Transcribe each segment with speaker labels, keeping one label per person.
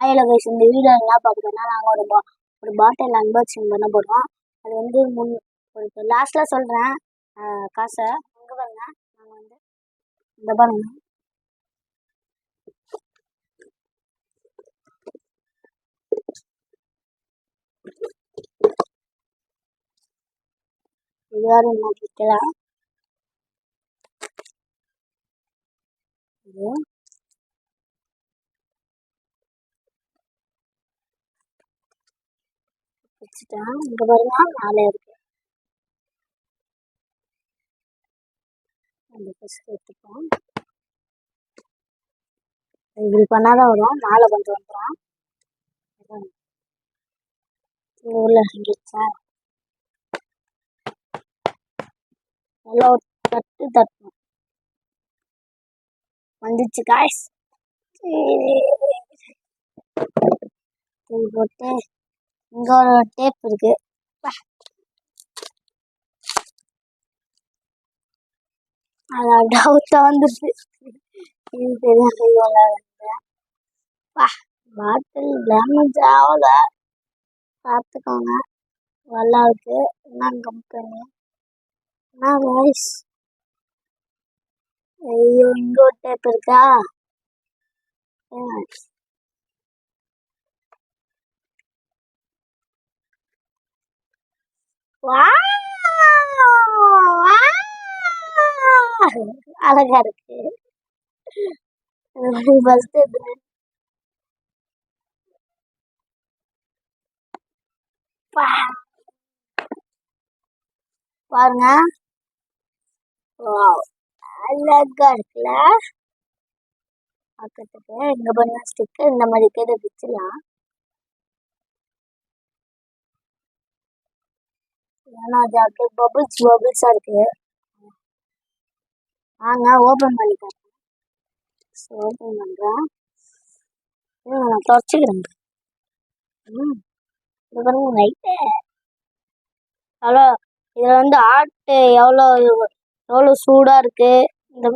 Speaker 1: Hello guys இந்த video என்ன பார்க்க நாங்கள் ஒரு பா ஒரு பாட்டில் அன்பாக்சிங் பண்ண போகிறோம் அது வந்து முன் ஒரு லாஸ்ட்டில் சொல்கிறேன் காசை இங்கே பாருங்க. நாங்கள் வந்து இந்த பாருங்க. இது வேறு என்ன வைக்கல இது வச்சுட்டேன் இங்கே பாருங்க நாலு இருக்கு. அந்த ஃபஸ்ட் எடுத்துப்போம். இப்படி பண்ணாதான் வரும் நாளை கொஞ்சம் வந்துடும் இது இறங்கிடுச்சா? நல்லா ஒரு தட்டு தட்டணும். வந்துச்சு காய்ஸ் போட்டு. இங்க ஒரு டேப் இருக்கு. பா. அது அப்படியே வந்துருச்சு. இது தெரியும் கையோல பா பாட்டில் டேமேஜ் ஆகல. பார்த்துக்கோங்க நல்லா இருக்கு. என்ன கம்பெனி என்ன வாய்ஸ் ஐயோ இங்க ஒரு டேப் இருக்கா? அழகா இருக்கு. ஃபர்ஸ்ட் பாருங்க. Wow. அழகா இருக்குல்ல? பார்க்கறதுக்கு இங்க பண்ண ஸ்டிக்கு இந்த மாதிரி இருக்கிறத வச்சிடலாம் ஏன்னா அது அப்படியே பபுள்ஸ் பபுள்ஸாக இருக்கு வாங்க ஓப்பன் பண்ணி காட்டுறேன் ஸோ ஓப்பன் பண்ணுறேன் நான் தொடச்சிக்கிறேன். ம் இது பாருங்க ரைட்டு ஹலோ இதில் வந்து ஆட்டு எவ்வளோ எவ்வளோ சூடாக இருக்கு. இந்த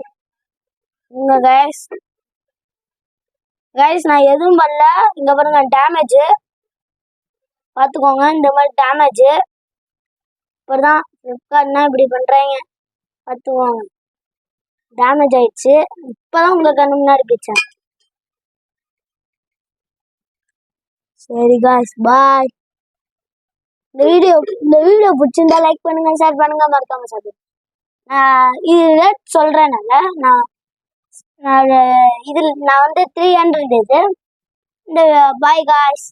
Speaker 1: இங்க கைஸ் கைஸ் நான் எதுவும் பண்ணல. இங்கே பாருங்க டேமேஜு பார்த்துக்கோங்க இந்த மாதிரி டேமேஜு அப்புறம் தான் ஃப்ளிப்கார்ட்னா இப்படி பண்ணுறாங்க பார்த்துவோம் டேமேஜ் ஆயிடுச்சு. இப்போதான் உங்கள் கண்ணு முன்னாடி பிச்சேன் சரி காய்ஸ் பாய் இந்த வீடியோ இந்த வீடியோ பிடிச்சிருந்தா லைக் பண்ணுங்க ஷேர் பண்ணுங்க மறக்காம சார் நான் இது ரேட் சொல்கிறேன்னால நான் நான் இதில் நான் வந்து த்ரீ ஹண்ட்ரட் இது. இந்த பாய் காய்ஸ்